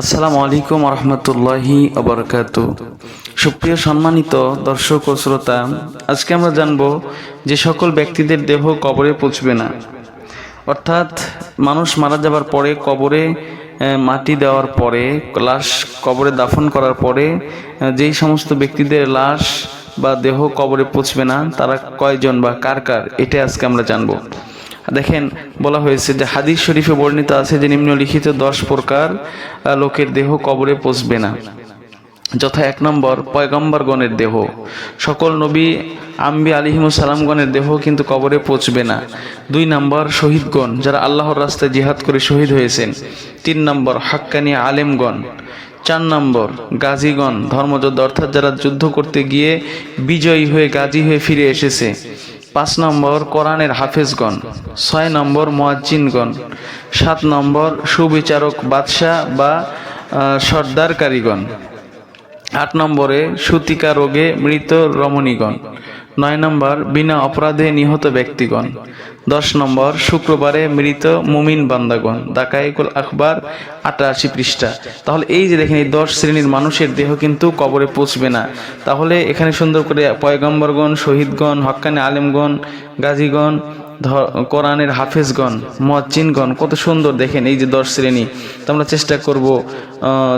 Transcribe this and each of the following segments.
আসসালামু আলাইকুম রহমতুল্লাহি আবরকাত সুপ্রিয় সম্মানিত দর্শক ও শ্রোতা, আজকে আমরা জানব যে সকল ব্যক্তিদের দেহ কবরে পৌঁছবে না। অর্থাৎ মানুষ মারা যাবার পরে কবরে মাটি দেওয়ার পরে, লাশ কবরে দাফন করার পরে যেই সমস্ত ব্যক্তিদের লাশ বা দেহ কবরে পৌঁছবে না, তারা কয়জন বা কার কার এটা আজকে আমরা জানব। দেখেন, বলা হয়েছে যে হাদিস শরীফে বর্ণিত আছে যে নিম্নলিখিত দশ প্রকার লোকের দেহ কবরে পৌঁছবে না। যথা এক নম্বর, পয়গম্বরগণের দেহ। সকল নবী আম্বি আলিহিমুসালামগণের দেহ কিন্তু কবরে পচবে না। দুই নম্বর, শহীদগণ, যারা আল্লাহর রাস্তায় জিহাদ করে শহীদ হয়েছেন। তিন নম্বর, হাক্কানি আলেমগণ। চার নম্বর, গাজীগণ, ধর্মযোদ্ধা অর্থাৎ যারা যুদ্ধ করতে গিয়ে বিজয়ী হয়ে গাজী হয়ে ফিরে এসেছে। পাঁচ নম্বর কোরআনের হাফেজগণ, ছয় নম্বর মোয়াজ্জিনগণ, সাত নম্বর সুবিচারক বাদশাহ বা সর্দার কারিগণ আট নম্বরে সুতিকা রোগে মৃত রমণীগণ নয় নম্বর, বিনা অপরাধে নিহত ব্যক্তিগণ। দশ নম্বর, শুক্রবারে মৃত মুমিন বান্দাগণ। দাকাইকুল আকবর আটাশি পৃষ্ঠা। তাহলে এই যে দেখেন, এই দশ শ্রেণির মানুষের দেহ কিন্তু কবরে পৌঁছবে না। তাহলে এখানে সুন্দর করে পয়গম্বরগণ, শহীদগণ, হক্কানি আলেমগণ, গাজীগণ কোরআনের হাফেজগণ মজ্জিনগণ কত সুন্দর দেখেন এই যে দশ শ্রেণি। তো আমরা চেষ্টা করব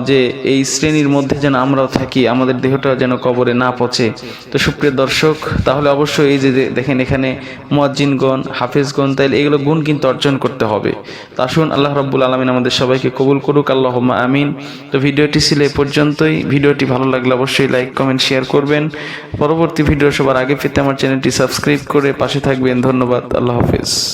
যে এই শ্রেণির মধ্যে যেন আমরাও থাকি, আমাদের দেহটা যেন কবরে না পচে। তো সুপ্রিয় দর্শক, তাহলে অবশ্যই এই যে দেখেন এখানে মজ্জিনগণ হাফেজগণ, তাইলে এগুলো গুণ কিন্তু অর্জন করতে হবে। তো আসুন, আল্লাহ রব্বুল আলমিন আমাদের সবাইকে কবুল করুক আল্লাহ আমিন। তো ভিডিওটি ছিল এ পর্যন্তই। ভিডিওটি ভালো লাগলে অবশ্যই লাইক, কমেন্ট, শেয়ার করবেন। পরবর্তী ভিডিও সবার আগে পেতে আমার চ্যানেলটি সাবস্ক্রাইব করে পাশে থাকবেন। ধন্যবাদ আল্লাহ হাফেজ।